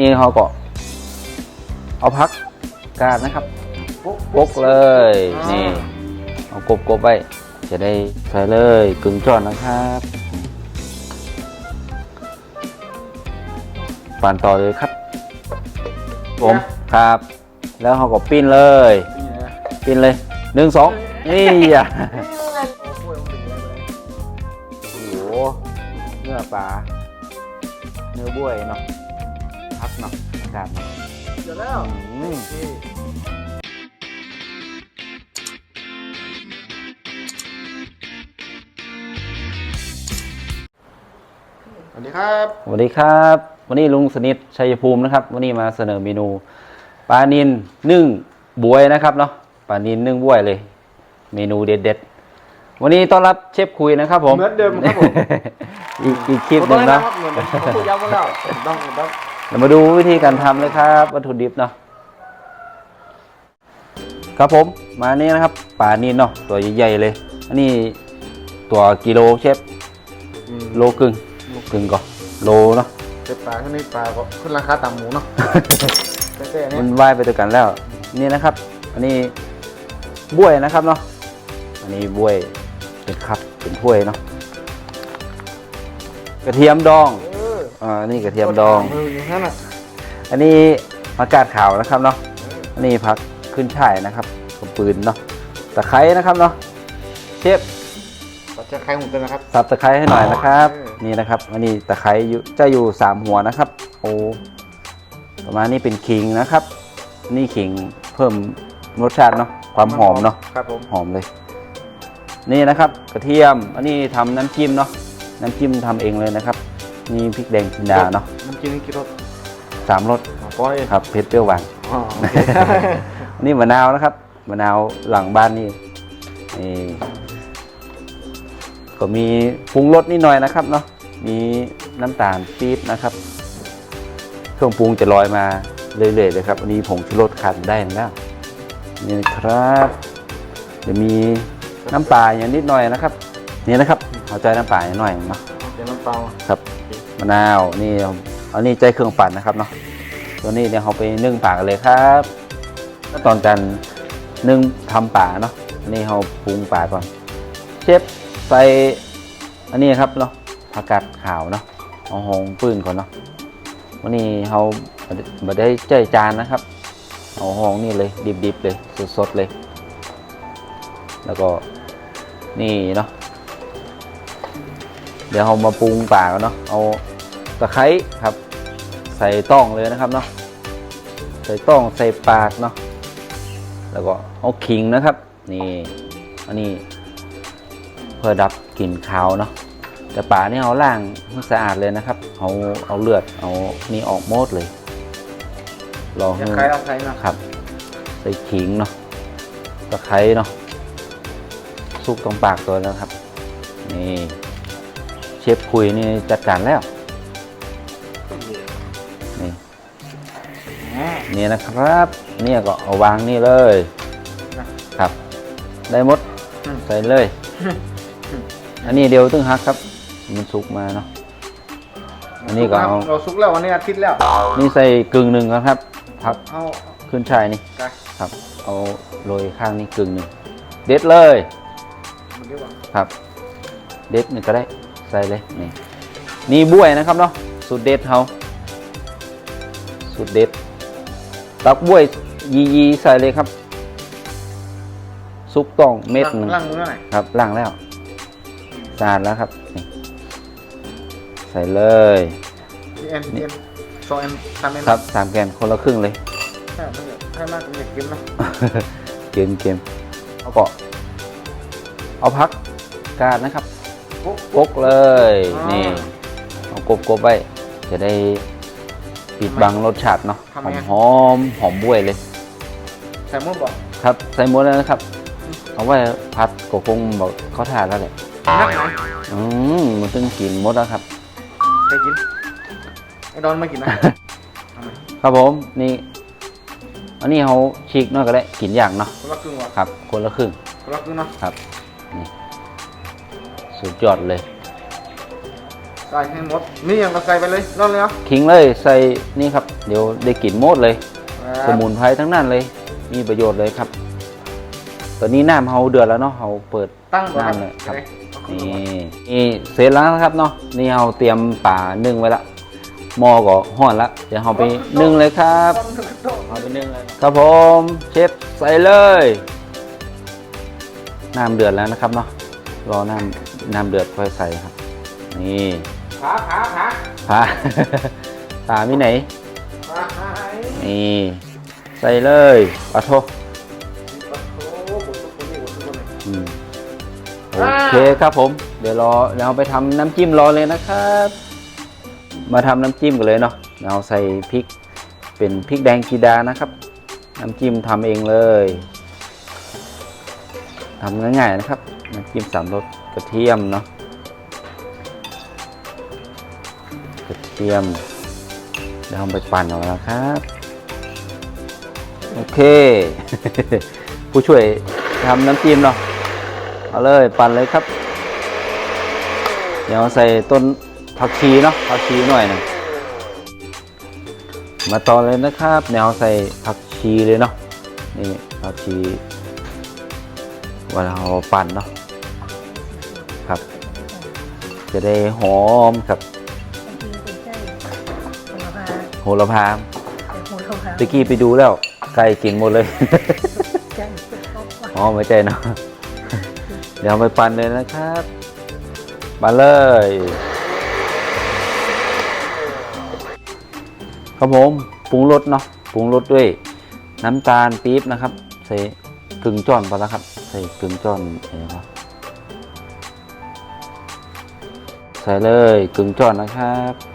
นี่เขาก็ เอาพักกาดนะครับปกเลย นี่ เอากบกบๆไว้จะได้ใส่เลยกึ่งจอนนะครับปั่นต่อเลยครับ ผมครับ แล้วเขาก็ปิ้นเลย ปิ้นเลยหนึ่งสองนี่อะโอ้โหเนื้อปลาเนื้อบ้วยเนาะพัก เนาะอากาศเนาะเดี๋ยวแล้วอืมสวัสดีครับ สวัสดีครับ วันนี้ลุงสนิทชัยภูมินะครับ วันนี้มาเสนอเมนูปลานินนึ่งบวยนะครับเนาะปลานินนึ่งบวยเลย เมนูเด็ดๆ วันนี้ต้อนรับเชฟคุยนะครับผมเหมือนเดิมครับผม อีกอีกคลิปหนึ่งนะนะเหมือนเดิมผมพูดย้ำมาแล้วต้องต้อง เรามาดูวิธีการทำเลยครับ วัตถุดิบเนาะครับผมมานี่นะครับปลานินเนาะตัวใหญ่ๆเลย อันนี้ตัวกิโลเชฟโลกึ่งโลกึ่งก่อนโลเนาะเป็นปลาขึ้นนี่ปลาก็ขึ้นราคาต่ำหมูเนาะแต่ๆมัเนี่ยนว่ายไปด้วยกันแล้ว นี่นะครับ อันนี้บ้วยนะครับเนาะอันนี้บ้วยเป็นคัพเป็นถ้วยเนาะกระเทียมดองเอออ่านี่กระเทียมดองเอออย่างนั้นอะอันนี้ผักกาดขาวนะครับเนาะ อันนี้ผักขึ้นช่ายนะครับกระปืนเนาะ ตะไคร้นะครับเนาะ เชฟปัจจัยใครหุ่นเป็นนะครับ สับตะไคร้ให้หน่อยนะครับเออนี่นะครับ อันนี้ตะไคร้อยู่จะอยู่สามหัวนะครับ โอ้ ประมาณนี้เป็นขิงนะครับ นี่ขิงเพิ่มรสชาติเนาะ ความหอมเนาะ ครับผมหอมเลย นี่นะครับกระเทียม อันนี้ทำน้ำจิ้มเนาะ น้ำจิ้มทำเองเลยนะครับ นี่พริกแดงจินดาเนาะน้ำจิ้มนี่กี่รสสามรสอ๋อป้อยครับเผ็ดเปรี้ยวหวานอ๋อโอเคอันนี่มะนาวนะครับมะนาวหลังบ้านนี่นี่ก็มีปรุงรสนิดหน่อยนะครับเนาะมีน้ำตาลปี๊บนะครับเครื่องปรุงจะลอยมาเรื่อยๆเลยครับอันนี้ผงชูรสขาดไม่ได้แล้วนี่นะครับเดี๋ยวมีน้ำปลาอย่างนิดหน่อยนะครับ นี่นะครับเอาใจน้ำปลาอย่างหน่อยเนาะเดี๋ยวน้ำเปล่าครับ มะนาวนี่อันนี้ใจเครื่องปั่นนะครับเนาะตัวนี้เนี่ยเราไปนึ่งป่ากันเลยครับขั้นตอนการนึ่งทำป่าเนาะอันนี้เราปรุงป่าก่อน เชฟใส่อันนี้ครับเนาะผักกาดขาวเนาะเอาหงปื้นก่อนเนาะวันนี้เราม่ได้ใจจานนะครับเอาหงนี่เลยดิบๆเลยสดๆเลย แล้วก็นี่เนาะเดี๋ยวเรามาปรุงป่ากันเนาะเอา ตะไคร้ครับ ใส่ต้องเลยนะครับเนาะใส่ต้องใส่ปากเนาะแล้วก็เอาขิงนะครับ นี่อันนี้เพื่อดับกลิ่นคาวเนาะแต่ป่านี่เอาล่างให้สะอาดเลยนะครับเอาเอาเลือดเอานี่ออกหมดเลยลองอย่าให้ใครเอาใครนะครับ ใส่ขิงเนาะตะไคร้เนาะซุกตรงปากตัวแล้วครับนี่เชฟคุยนี่จัดการแล้ว นี่นะครับ เนี่ยก็เอาวางนี่เลยครับ ได้หมดอืมใส่เลย อันนี้เดียวตึงฮักครับ มันสุกมาเนาะอันนี้ก็เอาเราซุกแล้ววันนี้อาทิตย์แล้ว นี่ใส่กึ่งหนึ่งครับพักเอาขึ้นช่ายนี่ไปครับ เอาโรยข้างนี่กึ่งหนึ่งเด็ดเลยมันเรียกว่าครับ เด็ดนี่ก็ได้ใส่เลยนี่นี่บ้วยนะครับเนาะสูตรเด็ดเขาสูตรเด็ด ตักบ้วยยียีใส่เลยครับ ซุปต้องเม็ดหนึ่งล่างมือหน่อยครับล้างแล้วสะอาดแล้วครับนี่ใส่เลยพี่เอ็นพี่เอ็นสองเอ็นสามเอ็นครับสามแกนคนละครึ่งเลยใช่ไม่อยากให้มากไม่อยากกินนะเกมเกมเอาก็เอาพักกาดนะครับปุ๊บกกเลยอ่านี่เอากบกบไว้จะได้ ปิดบังรสชาติเนาะทำหไงอมหอมหอมบ้วยเลยใส่หมุดบ่ครับใส่หมดแล้วนะครับ เอาไว้พัดก็คงบอกเขาทานแล้วแหละนักไหนอืมมันตึงกินหมดแล้วครับเคยกินไอ้ดอนไม่กินนะ ทำไมครับผมนี่อันนี้เขาฉีกหน้อยก็ได้กินอย่างเนาะคนละครึ่งวะครับ คนละครึ่งคนละครึ่งเนาะครับ นี่สุดยอดเลย ใใส่ให้หมด นี่ยังก็ใส่ไปเลยรอดเลยเหรอทิ้งเลยใส่นี่ครับ เดี๋ยวได้กลิ่นโมดเลยอ่าสมุนไพรทั้งนั้นเลย มีประโยชน์เลยครับ ตอนนี้น้ำเฮาเดือดแล้วเนาะเฮาเปิดตั้งก่อนน้ำเลยครับเอาขึ้นนี่มาก่อนนี่เสร็จแล้วนะครับเนาะนี่เฮาเตรียมป่านึ่งไว้ละหม้อก็ห้อนละเดี๋ยวเฮาไปนึ่งเลยครับเอาไปนึ่งเลยครับผมเชฟใส่เลยน้ำเดือดแล้วนะครับเนาะรอน้ำน้ำเดือดค่อยใส่ครับ นี่ ขาขาขาปลาปลามีไหนขาขาไอ้นี่ ใส่เลยปลาโทโอ้โหบดทุกคนนี่บดทุกคนเลยอืมโอเคครับผม เดี๋ยวรอเดี๋ยวเราไปทำน้ำจิ้มรอเลยนะครับ มาทำน้ำจิ้มกันเลยเนาะเราใส่พริกเป็นพริกแดงกีดานะครับ น้ำจิ้มทำเองเลยทำง่ายๆนะครับ น้ำจิ้มสามรสกระเทียมเนาะ ระเทียมเดี๋ยวเราไปปั่นเอานะครับ โอเค ผู้ช่วยทำน้ำจิ้มเนาะเอาเลยปั่นเลยครับ เดี๋ยวใส่ต้นผักชีเนาะผักชีหน่อยหนึงมาต่อเลยนะครับเดี๋ยวใส่ผักชีเลยเนาะนี่ผักชีเวลาเราปั่นเนาะครับ จะได้หอมครับ โหระพาโหระพาโหระพาตะกี้ไปดูแล้วไก่กินหมดเลยใช่เป็นครอบครัวอ๋อไม่ใช่เนาะเดี๋ยวเอาไปปั่นเลยนะครับปั่นเลยครับผมปรุงรสเนาะปรุงรสด้วยน้ำตาลปี๊บนะครับ ใส่กึ่งจ้อนพอแล้วครับ ใส่กึ่งจ้อนเห็นไหมครับใส่เลยกึ่งจ้อนนะครับ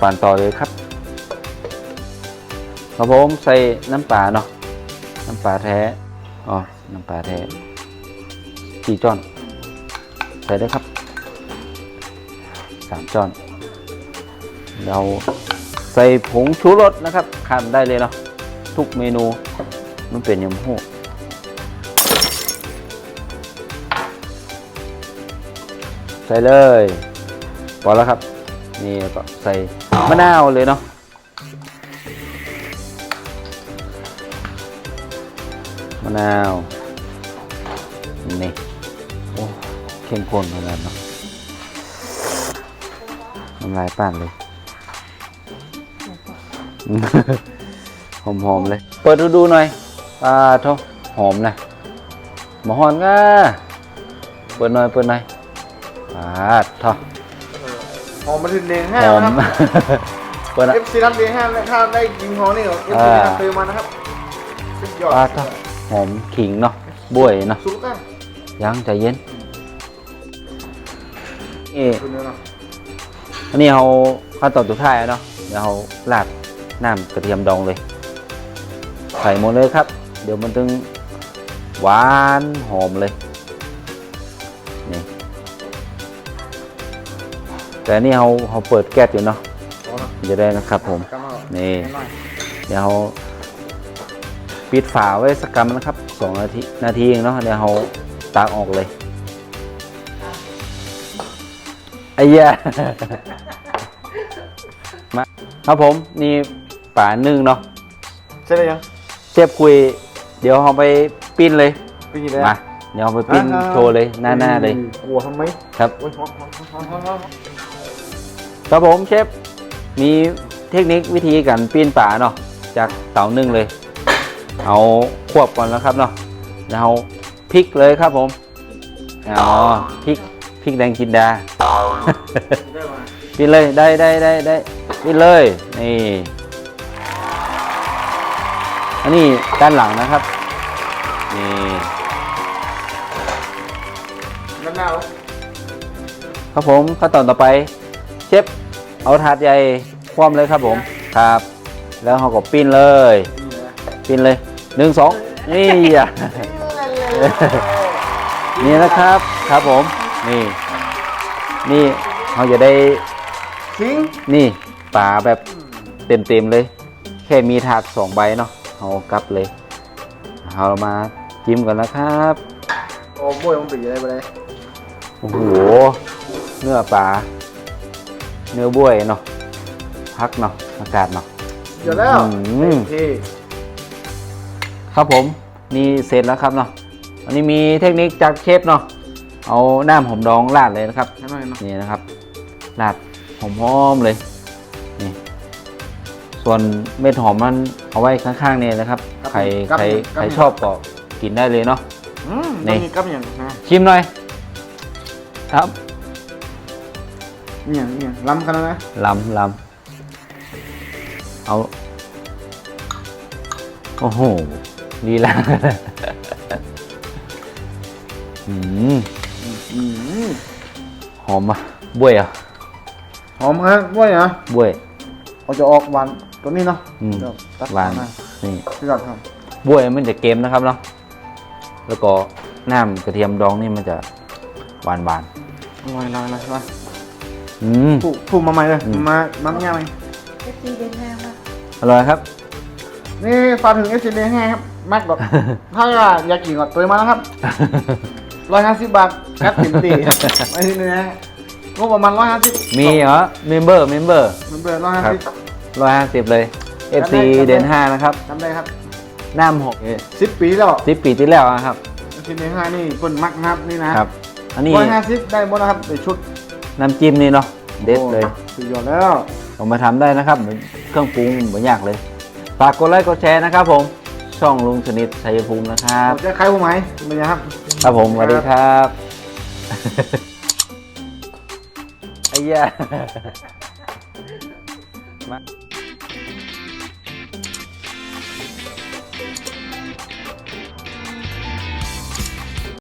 ปั่นต่อเลยครับครับผมใส่น้ำปลาเนาะน้ำปลาแท้อ๋อน้ำปลาแท้กี่จอน ใส่ได้ครับสามจอน เราใส่ผงชูรสนะครับขาดได้เลยเนาะทุกเมนูมันเป็นยำหูใส่เลยพอแล้วครับ นี่ก็ใส่มะนาวเลยเนาะมะนาวนี่โอ้เข้มข้นขนาดเนาะน้ำลายป้านเลยหอมๆเลย เปิดดูดูๆหน่อยปลาโทหอมนะหมอหอนก็เปิดหน่อยเปิดหน่อยปลาโท หอมมาถึงเลียงห้าหอมนะครับเปิดนะ เอฟซีรับเลียงห้าถ้าได้กินหอมนี่เอฟซีอ่าเติมมานะครับสุดยอดปลาโทหอมขิงเนาะบวยเนาะสุดอะยังใจเย็นนี่คุณเนื้อเนาะอันนี้เราขั้นตอนสุดท้ายแล้วเนาะเดี๋ยวเราราดน้ำกระเทียมดองเลยใส่หมดเลยครับ เดี๋ยวมันถึงหวานหอมเลย แต่อันนี่เราเราเปิดแก๊สอยู่เนาะพอเนาะจะได้นะครับผมกำเอานี่หน่อยเดี๋ยวเราปิดฝาไว้สักกำนะครับสองนาทีนาทีเองเนาะเดี๋ยวเราตากออกเลยไอ้เหี้ยมาครับผมนี่ป่านึ่งเนาะใช่เลยยังเชฟคุย เดี๋ยวเราไปปิ้นเลยเป็นยังไงมาเดี๋ยวเราไปปิ้นโชว์เลยหน้าๆเลยกลัวทำไมครับ ครับผมเชฟมีเทคนิควิธีการปิ้นป่าเนาะจากเตานึ่งเลย เอาควบก่อนแล้วครับเนาะแล้วเอาพริกเลยครับผมอ๋อพริกพริกแดงจินดาได้มาปิดเลยได้ได้ได้ได้ปิดเลยนี่อันนี้ด้านหลังนะครับนี่มะนาวครับผมขั้นตอนต่อไปเชฟ เอาถาดใหญ่คว่ำเลยครับผมครับ แล้วเขาก็ปิ้นเลยนี่นะปิ้นเลยหนึ่งสองนี่อะนี่นะครับครับผมนี่ นี่เขาจะได้สิงนี่ป่าแบบเต็มเต็มๆเลย แค่มีถาดสองใบเนาะเอากลับเลยเอามาจิ้มกันนะครับโอ้โบยมันเป็นยังไงไปเลยโอ้โหเนื้อปลา เนื้อบ้วยเนาะพักเนาะอากาศเนาะเดี๋ยวแล้วอืมที่ครับผมนี่เสร็จแล้วครับเนาะอันนี้มีเทคนิคจากเชฟเนาะเอาน้ำหอมดองราดเลยนะครับให้หน่อยเนาะนี่นะครับราดหอมๆเลยนี่ส่วนเม็ดหอมมันเอาไว้ข้างๆเนี่ยนะครับใครใครใครชอบก็กินได้เลยเนาะอืมนี่นี่มีกับอย่างนะชิมหน่อยครับ เนี่ยเนี่ยล้ำขนาดนะลำลำเอา โอ้โหลีลาอืมอืมหอมอะบวยอะหอมฮะด้วยเหรอบวย เราจะออกหวานตัวนี้เนาะอืม เดี๋ยวตัดหวานมานี่พี่กัดครับบวยมันจะเกมนะครับเนาะแล้วก็น้ำกระเทียมดองนี่มันจะหวานหวานอร่อยอร่อยอร่อยอร่อยๆ อืมผูกผูกมาใหม่เลยอืม มามักง่ายไหมเอฟซีเดินหน้ามาอร่อยครับ นี่ฝากถึงเอสซีเแห้ครับมักแบบถ้าอยากกินก็ตัวมานะครับร้อยห้าสิบบาทแคปติ่มตีไอ้นี่นะงบประมาณร้อยห้าสิบมีเหรอเมมเบอร์เมมเบอร์ มันเบื่อร้อยห้าครับสิบร้อยห้าสิบเลย FC จำได้ เดือนห้านะครับจำได้ครับน้ำหกสิบปีแล้วสิบปีที่แล้วนะครับ เอสซีเห้านี่คนมักนับนี่นะครับ อันนี้ ร้อยห้าสิบได้หมดนะครับในชุด น้ำจิ้มนี่เนาะเด็ดเลยโอ้สุดยอดแล้วลองมาทำได้นะครับเหมือนเครื่องปรุงเหมือนยากเลยฝากกดไลค์กดแชร์นะครับผมช่องลุงชนิดชัยภูมินะครับเราจะใครผู้ไหมเป็นไงครับครับผมสวัสดีครับไอ้เหี้ยามา